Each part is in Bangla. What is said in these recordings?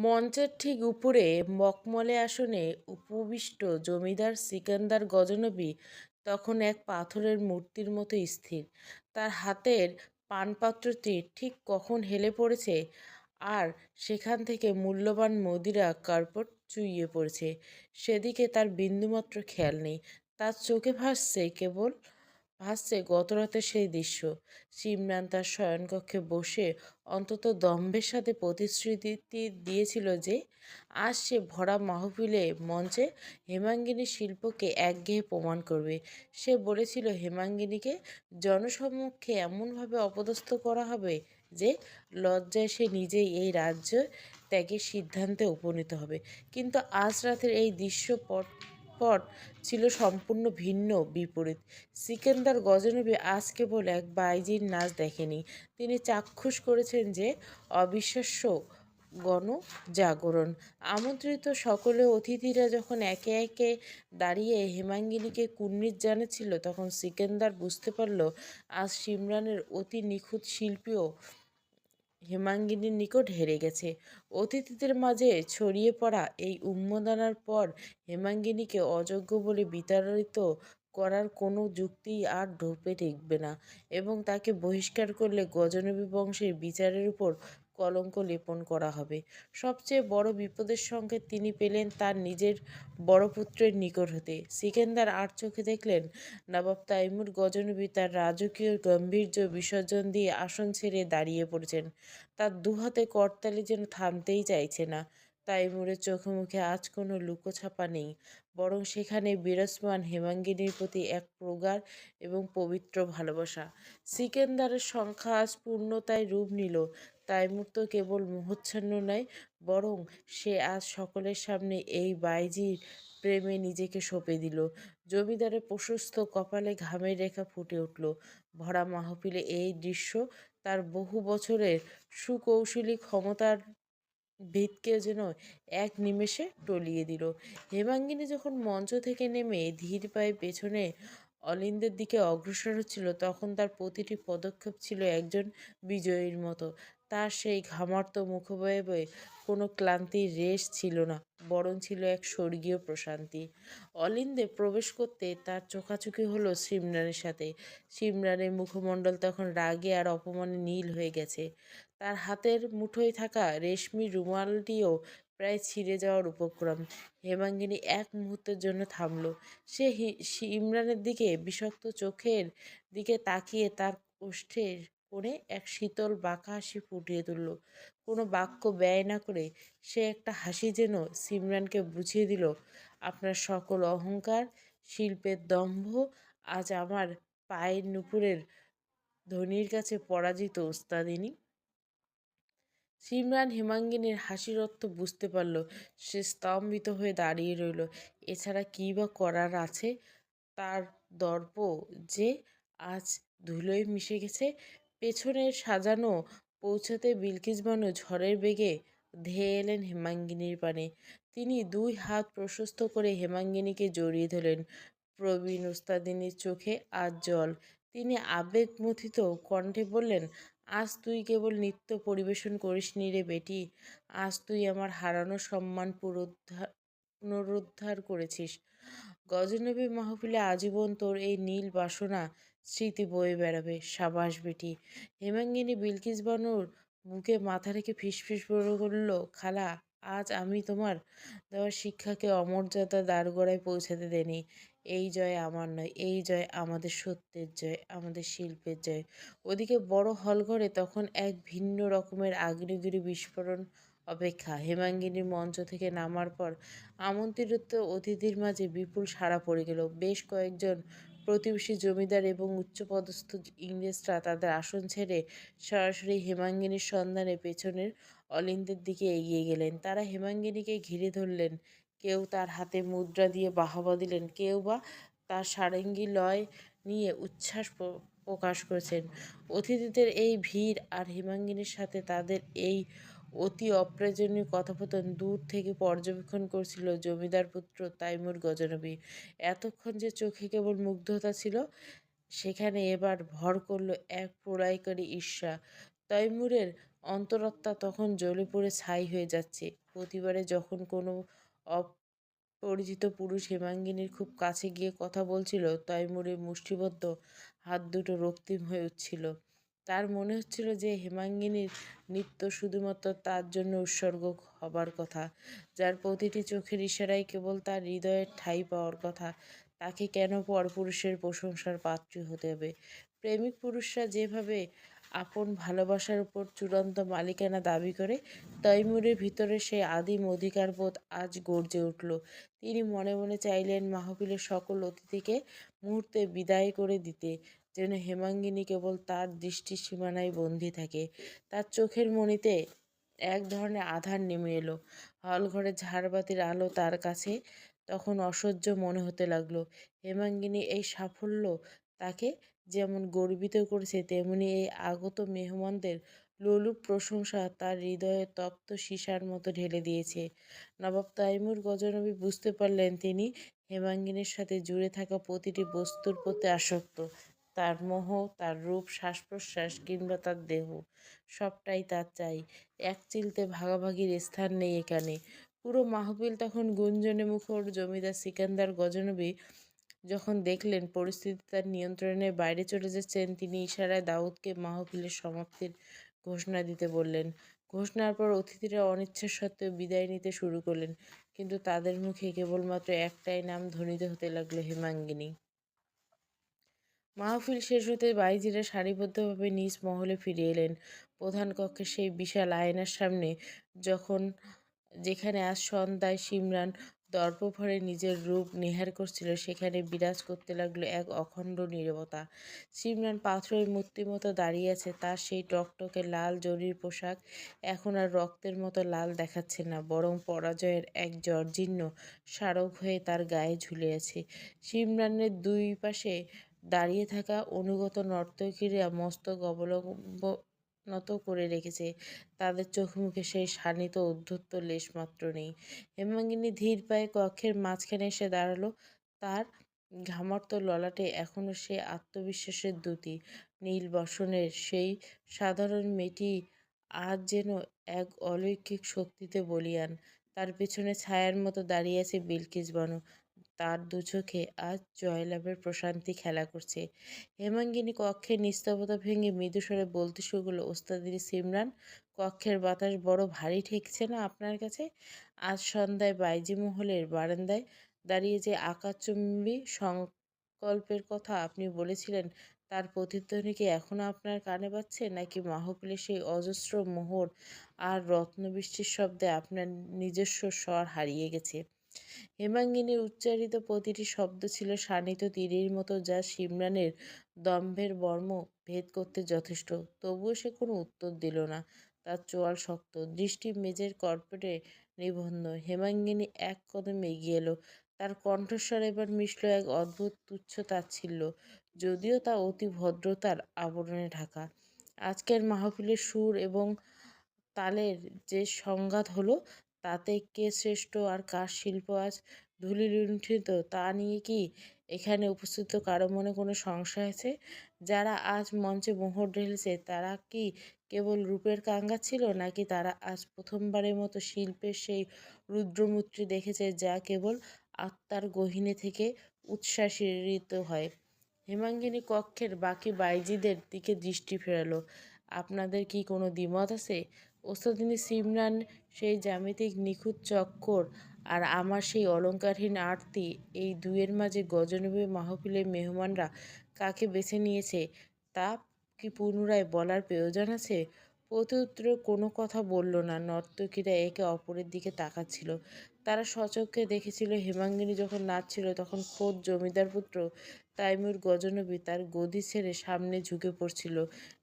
মঞ্চের ঠিক উপরে মকমলে আসনে উপবিষ্ট জমিদার সিকান্দার গজনবী তখন এক পাথরের মূর্তির মতো স্থির। তার হাতের পানপাত্রটি ঠিক কখন হেলে পড়েছে আর সেখান থেকে মূল্যবান মদিরা কার্পট চুইয়ে পড়েছে। সেদিকে তার বিন্দুমাত্র খেয়াল নেই। তার চোখে ভাসছে কেবল ভাসছে গতরাতের সেই দৃশ্য। সিমরান তার শয়নকক্ষে বসে অন্তত দম্ভের সাথে প্রতিশ্রুতি দিয়েছিল যে, আজ সে ভরা মাহফিলে মঞ্চে হেমাঙ্গিনী শিল্পকে একঘেয়ে প্রমাণ করবে। সে বলেছিল, হেমাঙ্গিনীকে জনসম্মুখে এমনভাবে অপদস্থ করা হবে যে, লজ্জায় সে নিজেই এই রাজ্য ত্যাগের সিদ্ধান্তে উপনীত হবে। কিন্তু আজ রাতের এই দৃশ্য দৃশ্যপট পট ছিল সম্পূর্ণ ভিন্ন বিপরীত। সিকেন্দার গজনবী আজ কেবল এক বাইজির নাচ দেখেনি। তিনি চাক্ষুষ করেছেন যে অবিশ্বাস্য গণজাগরণ। আমন্ত্রিত সকলে অতিথিরা যখন একে একে দাঁড়িয়ে হেমাঙ্গিনীকে কুর্নিশ জানাচ্ছিল, তখন সিকেন্দার বুঝতে পারল, আজ সিমরানের অতি নিখুঁত শিল্পীও হেমাঙ্গিনীর নিকট হেরে গেছে। অতিথিদের মাঝে ছড়িয়ে পড়া এই উন্মাদনার পর হেমাঙ্গিনীকে অযোগ্য বলে বিতাড়িত করার কোনো যুক্তি আর ঢোপে ঠেকবে না এবং তাকে বহিষ্কার করলে গজনবী বংশের বিচারের উপর কলঙ্ক লেপন করা হবে। সবচেয়ে বড় বিপদের সংকেত তিনি পেলেন তার নিজের বড় পুত্রের নিকট হতে। সিকেন্দার আর চোখে দেখলেন, নবাব তাইমুর গজনবী তার রাজকীয় গম্ভীর্য বিসর্জন দিয়ে আসন ছেড়ে দাঁড়িয়ে পড়েছেন। তার দুহাতে করতালি যেন থামতেই চাইছে না। তাইমুরের চোখে মুখে আজ কোনো লুকোছাপা নেই, বরং সেখানে বিরাজমান হেমাঙ্গিনীর প্রতি এক প্রগাঢ় এবং পবিত্র ভালোবাসা। সিকেন্দারের সংখ্যা আজ পূর্ণতায় রূপ নিল। তাইমুর তো কেবল মোহচ্ছন্ন নয়, বরং সে আজ সকলের সামনে এই বাইজির প্রেমে নিজেকে সঁপে দিল। জমিদারের প্রশস্ত কপালে ঘামের রেখা ফুটে উঠল। ভরা মাহফিলে এই দৃশ্য তার বহু বছরের সুকৌশলী ক্ষমতার ভিতকে যেন এক নিমেষে টলিয়ে দিল। হেমাঙ্গিনী যখন মঞ্চ থেকে নেমে ধীর পায়ে পেছনে অলিন্দের দিকে অগ্রসর হচ্ছিল, তখন তার প্রতিটি পদক্ষেপ ছিল একজন বিজয়ীর মতো। তার সেই ঘামার্ত মুখবয়ে কোনো ক্লান্তির রেশ ছিল না, বরং ছিল এক স্বর্গীয় প্রশান্তি। অলিন্দে প্রবেশ করতে তার চোখাচোখি হলো সিমরানের সাথে। সিমরানের মুখমণ্ডল তখন রাগে আর অপমানে নীল হয়ে গেছে। তার হাতের মুঠোয় থাকা রেশমি রুমালটিও প্রায় ছিঁড়ে যাওয়ার উপক্রম। হেমাঙ্গিনী এক মুহূর্তের জন্য থামল। সে ইমরানের দিকে বিষাক্ত চোখের দিকে তাকিয়ে তার ওষ্ঠের কোণে এক শীতল বাঁকা হাসি ফুটিয়ে তুলল। কোনো বাক্য ব্যয় না করে সে একটা হাসি যেন সিমরানকে বুঝিয়ে দিল, আপনার সকল অহংকার, শিল্পের দম্ভ আজ আমার পায়ের নুপুরের ধনির কাছে পরাজিত ওস্তাদিনী সিমরান হেমাঙ্গিনীর হাসির অর্থ বুঝতে পারল, সে স্তম্ভিত হয়ে দাঁড়িয়ে রইল। এছাড়া কী বা করার আছে? তার দর্প যে আজ ধুলোয় মিশে গেছে পেছনের সাজানো পৌঁছাতে বিলকিস বানু ঝড়ের বেগে ধেয়ে এলেন হেমাঙ্গিনীর পানে। তিনি দুই হাত প্রশস্ত করে হেমাঙ্গিনীকে জড়িয়ে ধরলেন। প্রবীণ ওস্তাদিনীর চোখে আজ জল। তিনি আবেগমথিত কণ্ঠে বললেন, আজ তুই কেবল নৃত্য পরিবেশন করিস নি রে বেটি। আজ তুই আমার হারানো সম্মান পুনরুদ্ধার পুনরুদ্ধার করেছিস। গজনবী মাহফিলে আজীবন তোর এই নীল বাসনা স্মৃতি বয়ে বেড়াবে, সাবাস বেটি। হেমাঙ্গিনী, বিলকিস বানুর বুকে মাথা রেখে ফিসফিস করল খালা, আজ আমি তোমার দেওয়া শিক্ষাকে অমর্যাদা দ্বারগড়ায় পৌঁছাতে দেনি এই জয় আমার নয়, এই জয় আমাদের সত্যের জয়, আমাদের শিল্পের জয়। ওদিকে বড় হলঘরে তখন এক ভিন্ন রকমের আগ্নেয়গিরি বিস্ফোরণ অপেক্ষা। হেমাঙ্গিনীর মঞ্চ থেকে নামার পর আমন্ত্রিত অতিথির মাঝে বিপুল সাড়া পড়ে গেল। বেশ কয়েকজন প্রতিবেশী জমিদার এবং উচ্চপদস্থ ইংরেজরা তাদের আসন ছেড়ে সরাসরি হেমাঙ্গিনীর সন্ধানে পেছনের অলিন্দের দিকে এগিয়ে গেলেন। তারা হেমাঙ্গিনীকে ঘিরে ধরলেন। কেউ তার হাতে মুদ্রা দিয়ে বাহবা দিলেন। কেউ বা তার সারেঙ্গি লয় নিয়ে উচ্ছ্বাস প্রকাশ করেছেন। অতিথিদের এই ভিড় আর হেমাঙ্গিনীর সাথে তাদের এই অতি অপ্রয়োজনীয় কথোপকথন দূর থেকে পর্যবেক্ষণ করছিল জমিদার পুত্র তাইমুর গজনবী। এতক্ষণ যে চোখে কেবল মুগ্ধতা ছিল, সেখানে এবার ভর করল এক প্রলয়কারী ঈর্ষা। তৈমুরের অন্তরাত্মা তখন জ্বলে পড়ে ছাই হয়ে যাচ্ছে। প্রতিবারে যখন কোনো অপরিচিত পুরুষ হেমাঙ্গিনীর খুব কাছে গিয়ে কথা বলছিল তৈমুরের মুষ্টিবদ্ধ হাত দুটো রক্তিম হয়ে উঠছিল। তার মনে হচ্ছিল যে হেমাঙ্গিনীর নৃত্য শুধুমাত্র তার জন্য উৎসর্গ হবার কথা। যার প্রতিটি চোখের ইশারায় কেবল তার হৃদয়ের ঠাঁই পাওয়ার কথা, তাকে কেন পরপুরুষের প্রশংসার পাত্রী হতে হবে? প্রেমিক পুরুষরা যেভাবে আপন ভালোবাসার উপর চূড়ান্ত মালিকানা দাবি করে, তৈমুরের ভিতরে সেই আদিম অধিকারবোধ আজ গর্জে উঠল। তিনি মনে মনে চাইলেন মাহফিলের সকল অতিথিকে মুহূর্তে বিদায় করে দিতে। যেন হেমাঙ্গিনী কেবল তার দৃষ্টি সীমানায় বন্দি থাকে। তার চোখের মণিতে এক ধরনের আধার নেমে এলো। হলঘরে ঝাড়বাতির আলো তার কাছে তখন অসহ্য মনে হতে লাগল। হেমাঙ্গিনী এই সাফল্য তাকে যেমন গর্বিত করেছে, তেমনি এই আগত মেহমানদের লোলুপ প্রশংসা তার হৃদয়ে তপ্ত সীসার মতো ঢেলে দিয়েছে। নবাব তাইমুর গজনবী বুঝতে পারলেন তিনি হেমাঙ্গিনীর সাথে জুড়ে থাকা প্রতিটি বস্তুর প্রতি আসক্ত। তার মোহ, তার রূপ শ্বাস প্রশ্বাস কিংবা তার দেহ, সবটাই তার চাই। এক চিলতে ভাগাভাগির স্থান নেই এখানে। পুরো মাহফিল তখন গুঞ্জনে মুখর, জমিদার সিকান্দার গজনবী যখন দেখলেন পরিস্থিতি তার নিয়ন্ত্রণের বাইরে চলে যাচ্ছেন, তিনি ইশারায় দাউদকে মাহফিলের সমাপ্তির ঘোষণা দিতে বললেন। ঘোষণার পর অতিথিরা অনিচ্ছা সত্ত্বেও বিদায় নিতে শুরু করলেন, কিন্তু তাদের মুখে কেবলমাত্র একটাই নাম ধ্বনিত হতে লাগল হেমাঙ্গিনী। মাহফিল শেষ হতে বাইজিরা সারিবদ্ধভাবে নিজ মহলে ফিরে এলেন। প্রধান কক্ষের সেই বিশাল আয়নার সামনে যখন, যেখানে আজ সন্ধ্যায় সিমরান দর্পভরে নিজের রূপ নেহার করছিল, সেখানে বিরাজ করতে লাগল এক অখণ্ড নীরবতা। সিমরান পাথরের মূর্তির মতো দাঁড়িয়ে আছে, তার সেই টকটকে লাল জরির পোশাক এখন আর রক্তের মতো লাল দেখাচ্ছে না, বরং পরাজয়ের এক জর্জীর্ণ স্মারক হয়ে তার গায়ে ঝুলে আছে। সিমরানের দুই পাশে দাঁড়িয়ে থাকা অনুগত নর্তকীরা মস্তক অবলম্বনত করে রেখেছে। তাদের চোখ মুখে সেই শানিত উদ্ধত্ত লেশমাত্র নেই। হেমাঙ্গিনী ধীর পায়ে কক্ষের মাঝখানে এসে দাঁড়াল। তার ঘামার্ত ললাটে এখনও সে আত্মবিশ্বাসের দ্যুতি। নীল বসনের সেই সাধারণ মেয়েটি আজ যেন এক অলৌকিক শক্তিতে বলিয়ান। তার পেছনে ছায়ার মতো দাঁড়িয়ে আছে বিলকিস বানু। তার দু চোখে আজ জয়লাভের প্রশান্তি খেলা করছে। হেমাঙ্গিনী কক্ষের নিস্তবতা ভেঙে মৃদুস্বরে বলতে শুরু করল, ওস্তাদিনী সিমরান, কক্ষের বাতাস বড় ভারী ঠেকছে না আপনার কাছে? আজ সন্ধ্যায় বাইজি মহলের বারান্দায় দাঁড়িয়ে যে আকাশচুম্বী সংকল্পের কথা আপনি বলেছিলেন, তার প্রতিধ্বনি কি এখনও আপনার কানে পাচ্ছে নাকি মাহফিলের সেই অজস্র মোহর আর রত্নবৃষ্টির শব্দে আপনার নিজস্ব স্বর হারিয়ে গেছে? হেমাঙ্গিনীর উচ্চারিত প্রতিটি শব্দ ছিল শানিত তীরের মতো, যা সিমরানের দম্ভের বর্ম ভেদ করতে যথেষ্ট। তবুও সে কোনো উত্তর দিল না, তার চোয়াল শক্ত, দৃষ্টি মেজের কর্পটে নিবন্ধ। হেমাঙ্গিনী এক কদম এগিয়ে এলো, তার কণ্ঠস্বর এবার মিশল এক অদ্ভুত তুচ্ছ তাচ্ছিল্য, যদিও তা অতি ভদ্রতার আবরণে ঢাকা। আজকের মাহফিলের সুর এবং তালের যে সংঘাত হলো তাতে কে শ্রেষ্ঠ আর কার শিল্প আজ ধুলি ধূলিলুণ্ঠিত? তা নিয়ে কি এখানে উপস্থিত কারও মনে কোনো সংশয় আছে? যারা আজ মঞ্চে মোহর ঢেলেছে, তারা কি কেবল রূপের কাঙ্গা ছিল, নাকি তারা আজ প্রথমবারের মতো শিল্পের সেই রুদ্রমূর্তি দেখেছে, যা কেবল আত্মার গহিনে থেকে উচ্ছ্বাসিত হয়? হেমাঙ্গিনী কক্ষের বাকি বাইজিদের দিকে দৃষ্টি ফেরালো। আপনাদের কি কোনো দ্বিমত আছে? ওস্তাদিনী সিমরান সেই জ্যামিতিক নিখুঁত চক্কর আর আমার সেই অলঙ্কারহীন আরতি, এই দুয়ের মাঝে গজনবী মাহফিলের মেহমানরা কাকে বেছে নিয়েছে তা কি পুনরায় বলার প্রয়োজন আছে? প্রত্যুত্তরে কোনো কথা বলল না। নর্তকীরা একে অপরের দিকে তাকাচ্ছিল। তারা সচক্ষে দেখেছিল, হেমাঙ্গিনী যখন নাচছিল তখন খোদ জমিদার পুত্র তাইমুর গজনবী তার গদি ছেড়ে সামনে ঝুঁকে পড়ছিল।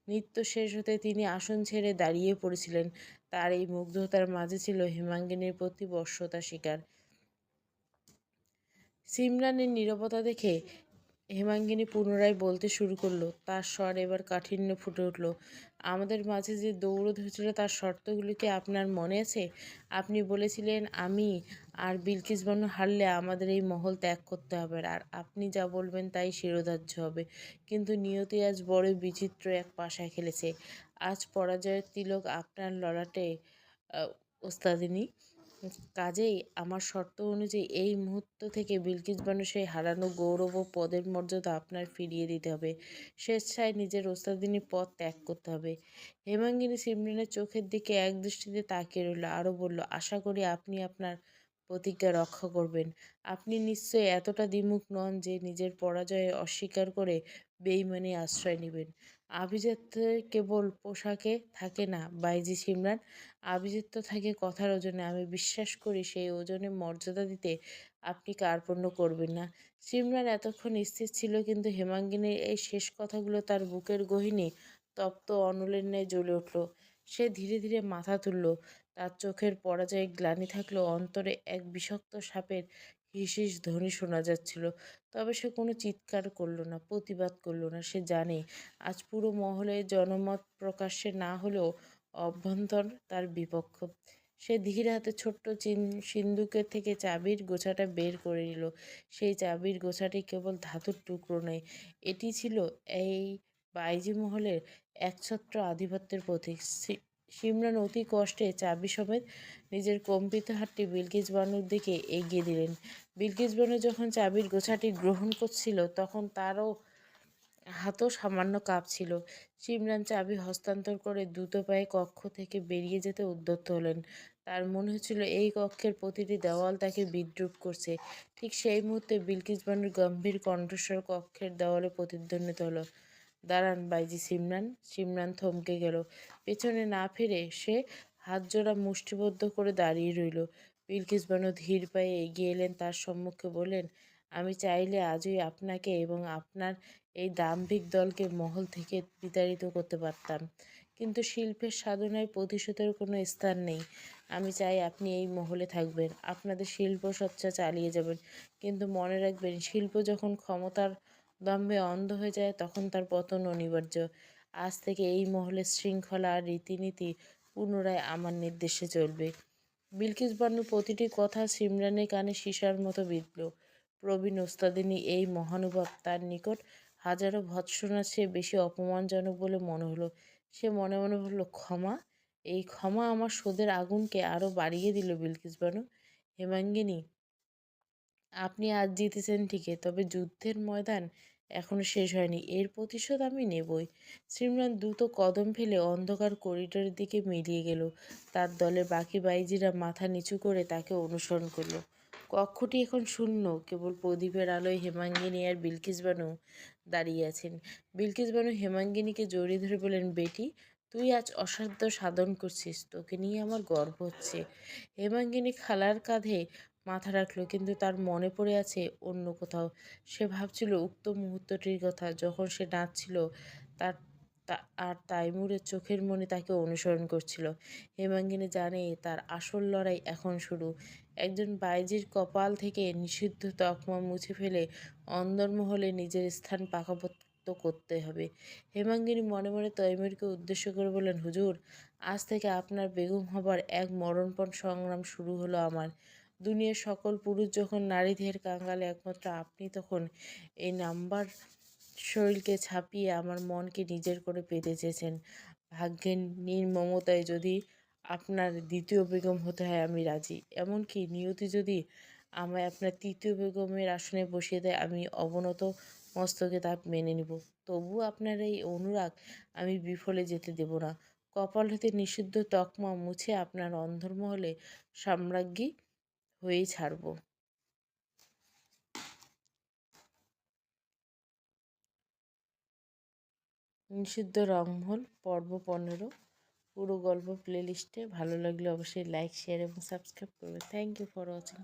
নৃত্য শেষ হতে তিনি আসন ছেড়ে দাঁড়িয়ে পড়েছিলেন। তার এই মুগ্ধতার মাঝে ছিল হেমাঙ্গিনীর প্রতি বর্ষতা শিকার। সিমরানের নীরবতা দেখে হেমাঙ্গিনী পুনরায় বলতে শুরু করল, তার স্বর এবার কাঠিন্য ফুটে উঠল। আমাদের মাঝে যে দৌড় হয়েছিল তার শর্তগুলি কি আপনার মনে আছে? আপনি বলেছিলেন, আমি আর বিলকিস বানু হারলে আমাদের এই মহল ত্যাগ করতে হবে, আর আপনি যা বলবেন তাই শিরোধার্য হবে। কিন্তু নিয়তি আজ বড় বিচিত্র এক পাশায় খেলেছে। আজ পরাজয়ের তিলক আপনার লড়াটে ওস্তাদিনী। কাজেই আমার শর্ত অনুযায়ী এই মুহূর্ত থেকে বিলকিস বানু সেই হারানো গৌরব ও পদের মর্যাদা আপনার ফিরিয়ে দিতে হবে। স্বেচ্ছায় নিজের ওস্তাদিনী পদ ত্যাগ করতে হবে। হেমাঙ্গিনী সিমরানের চোখের দিকে এক দৃষ্টিতে তাকিয়ে রইল, আরও বলল, আশা করি আপনি আপনার প্রতিজ্ঞা রক্ষা করবেন। আপনি নিশ্চয়ই এতটা দ্বিমুখ নন যে নিজের পরাজয়ে অস্বীকার করে বেইমানি আশ্রয় নেবেন। আভিজাত্য কেবল পোশাকে থাকে না, বাইজি সিমরান। আভিজাত্য থাকে কথার ওজনে। আমি বিশ্বাস করি সেই ওজনে মর্যাদা দিতে আপনি কার্পণ্য করবেন না। সিমরান এতক্ষণ স্থির ছিল কিন্তু হেমাঙ্গিনীর এই শেষ কথাগুলো তার বুকের গহিনী তপ্ত অনলের ন্যায় জ্বলে উঠল। সে ধীরে ধীরে মাথা তুলল। তার চোখের পরাজয়ে গ্লানি থাকলেও অন্তরে এক বিষাক্ত সাপের হিসিস ধ্বনি শোনা যাচ্ছিল। তবে সে কোনো চিৎকার করল না, প্রতিবাদ করল না। সে জানে আজ পুরো মহলে জনমত প্রকাশ্যে না হলেও অভ্যন্তর তার বিপক্ষ। সে ধীর হাতে ছোট্ট চিন সিন্দুকের থেকে চাবির গোছাটা বের করে নিল। সেই চাবির গোছাটি কেবল ধাতুর টুকরো নয়, এটি ছিল এই বাইজি মহলের একছত্র আধিপত্যের প্রতীক। সিমরান অতি কষ্টে চাবি সমেত নিজের কম্পিত হাতটি বিলকিস বানুর দিকে এগিয়ে দিলেন। বিলকিস বানু যখন চাবির গোছাটি গ্রহণ করছিল, তখন তারও হাতও সামান্য কাঁপছিল সিমরান চাবি হস্তান্তর করে দ্রুত পায়ে কক্ষ থেকে বেরিয়ে যেতে উদ্যত হলেন। তার মনে হচ্ছিল এই কক্ষের প্রতিটি দেওয়াল তাকে বিদ্রুপ করছে। ঠিক সেই মুহূর্তে বিলকিস বানুর গম্ভীর কণ্ঠস্বর কক্ষের দেওয়ালে প্রতিধ্বনিত হলো। দাঁড়ান বাইজি সিমরান। সিমরান থমকে গেল। পেছনে না ফিরে সে হাত জোড়া মুষ্টিবদ্ধ করে দাঁড়িয়ে রইল। বিলকিস বানু ধীর পায়ে এগিয়ে এলেন, তার সম্মুখে বললেন, আমি চাইলে আজই আপনাকে এবং আপনার এই দাম্ভিক দলকে মহল থেকে বিতাড়িত করতে পারতাম। কিন্তু শিল্পের সাধনায় প্রতিশোধের কোনো স্থান নেই। আমি চাই আপনি এই মহলে থাকবেন, আপনাদের শিল্প সচ্চা চালিয়ে যাবেন। কিন্তু মনে রাখবেন, শিল্প যখন ক্ষমতার দম্ভে অন্ধ হয়ে যায়, তখন তার পতন অনিবার্য। আজ থেকে এই মহলের শৃঙ্খলা আর রীতিনীতি পুনরায় আমার নির্দেশে চলবে। বিলকিস বানুর প্রতিটি কথা সিমরানের কানে সীসার মতো বিঁধল। প্রবীণ ওস্তাদিনী এই মহানুভব তার নিকট হাজারো ভৎসনার চেয়ে বেশি অপমানজনক বলে মনে হলো। সে মনে মনে বলল, ক্ষমা? এই ক্ষমা আমার সোদের আগুনকে আরও বাড়িয়ে দিল, বিলকিস বানু। হেমাঙ্গিনী, আপনি আজ জিতেছেন ঠিকই, তবে যুদ্ধের ময়দান এখনও শেষ হয়নি। এর প্রতিশোধ আমি নেবই। সিমরান দ্রুত কদম ফেলে অন্ধকার করিডোরের দিকে মিলিয়ে গেল। তার দলের বাকি বাইজিরা মাথা নিচু করে তাকে অনুসরণ করল। কক্ষটি এখন শূন্য। কেবল প্রদীপের আলোয় হেমাঙ্গিনী আর বিলকিস বানু দাঁড়িয়ে আছেন। বিলকিস বানু হেমাঙ্গিনীকে জড়িয়ে ধরে বলেন বেটি, তুই আজ অসাধ্য সাধন করছিস, তোকে নিয়ে আমার গর্ব হচ্ছে। হেমাঙ্গিনী খালার কাঁধে মাথা রাখল, কিন্তু তার মনে পড়ে আছে অন্য কোথাও। সে ভাবছিল, উক্ত মুহূর্তটির কথা, যখন সে নাচছিল, তার আর তাইমুরের চোখের মনে তাকে অনুসরণ করছিল। হেমাঙ্গিনী জানে তার আসল লড়াই এখন শুরু। একজন বাইজির কপাল থেকে নিষিদ্ধ তকমা মুছে ফেলে অন্দরমহলে নিজের স্থান পাকাপোক্ত করতে হবে। হেমাঙ্গিনী মনে মনে তৈমুরকে উদ্দেশ্য করে বললেন, হুজুর, আজ থেকে আপনার বেগম হবার এক মরণপণ সংগ্রাম শুরু হলো আমার। দুনিয়ার সকল পুরুষ যখন নারীদের কাঙ্গালে একমাত্র আপনি, তখন এই নাম্বার শরীরকে ছাপিয়ে আমার মনকে নিজের করে পেতে চেয়েছেন। ভাগ্যের নির্মমতায় যদি আপনার দ্বিতীয় বেগম হতে হয়, আমি রাজি। এমনকি নিয়তি যদি আমায় আপনার তৃতীয় বেগমের আসনে বসিয়ে দেয়, আমি অবনত মস্তকে তা মেনে নিব। তবু আপনার এই অনুরাগ আমি বিফলে যেতে দেব না। কপাল হতে নিষিদ্ধ তকমা মুছে আপনার অন্ধর্মহলে সাম্রাজ্ঞী হয়েই ছাড়ব। নিষিদ্ধ রংমহল পর্ব পনেরো, পুরো গল্প প্লেলিস্টে ভালো লাগলে অবশ্যই লাইক শেয়ার এবং সাবস্ক্রাইব করবে। Thank you for watching